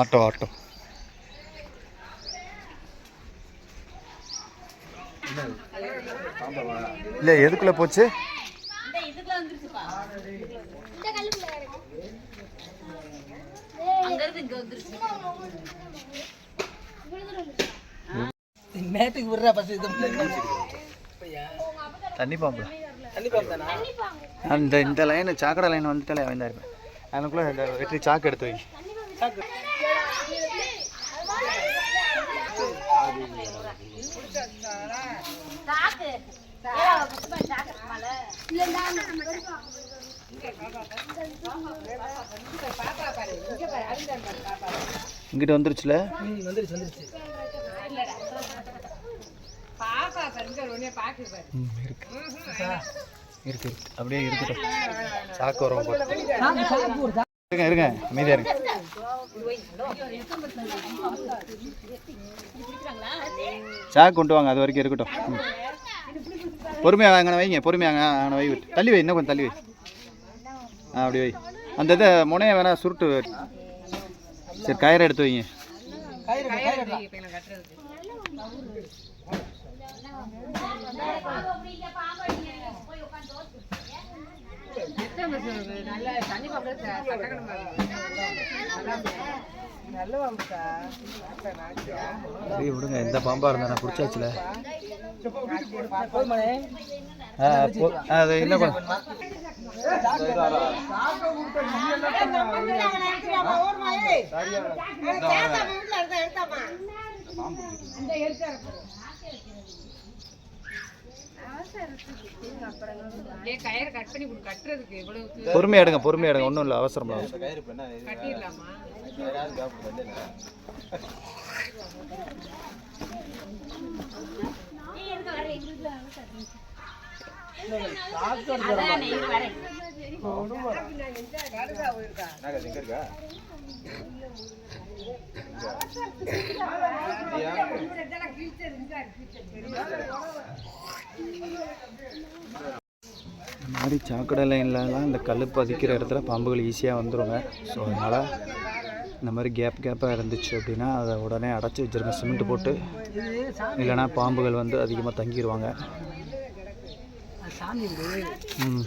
Auto auto. இல்லை எதுக்குள்ளே போச்சு? மேட்டுக்கு விடுறா பஸ் இது. தண்ணி பாம்பு. அந்த இந்த லைன் சாக்கடை லைன் வந்துட்டாலே அவன் தான் இருப்பேன் அதுக்குள்ளே இந்த வெற்றி சாக்கு எடுத்து வை. இங்கிட்ட வந்துருச்சுல? ம் வந்துருச்சு வந்துருச்சு ம், இருக்கு. அப்படியே இருக்கட்டும் சாக்கு வரும் இருங்க இருங்க. அமைதியா இருங்க. சாக்கு கொண்டு வாங்க அது வரைக்கும் இருக்கட்டும். ம். பொறுமையா அங்கே வைங்க. பொறுமையா அங்கே வை விட்டு தள்ளி வை இன்னும் கொஞ்சம் தள்ளி வை. ஆ அப்படி வை. அந்த இதை முனையை வேணா சுருட்டு சரி கயிறை எடுத்து வைங்க கயிறு கயிறு நல்ல பாம்புக்கா சரி விடுங்க எந்த பாம்பாக இருந்தா நான் பிடிச்சாச்சுல போ- இன்னும் கொஞ்சம் கயிறு கட் பண்ணி கொடு கட்டுறதுக்கு இவ்வளவு பொறுமையா எடுங்க பொறுமையா எடுங்க. ஒன்றும் இல்லை அவசரம். இல்லை அவசரம் கட்டிடலாமா? இந்த மாதிரி சாக்கடை லைன்லலாம் இந்த கல் பதிக்கிற இடத்துல பாம்புகள் ஈஸியாக வந்துடுங்க ஸோ அதனால் இந்த மாதிரி கேப் கேப்பாக இருந்துச்சு அப்படின்னா அதை உடனே அடைச்சி வச்சுருங்க. சிமெண்ட் போட்டு. இல்லைன்னா பாம்புகள் வந்து அதிகமாக தங்கிடுவாங்க ம்.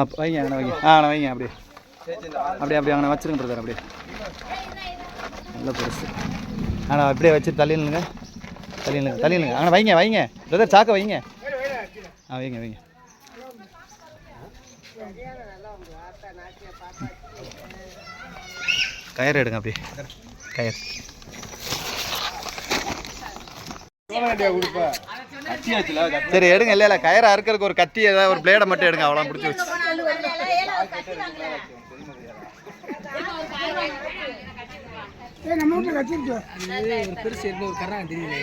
அப்போ வைங்க அங்கே வைங்க. ஆ அங்கே வைங்க அப்படியே. அப்படியே அப்படியே அங்கே வச்சுருங்க பிரதர் அப்படியே. நல்ல பெருசு. ஆனால் அப்படியே வச்சு தள்ளிடுங்க தள்ளிடுங்க தள்ளிடுங்க அங்கே வைங்க வைங்க. பிரதர் சாக்க வைங்க. ஆ வைங்க வைங்க. கயிறு எடுங்க அப்படியே. கயிறு. சரி எடுங்க. இல்லை இல்லை கயிறை அறுக்கிறதுக்கு ஒரு கத்தி ஏதாவது ஒரு பிளேடை மட்டும் எடுங்க. அவ்வளோ பிடிச்சி வச்சு. பெருசு இருந்து ஒரு கரணம் தெரியுது.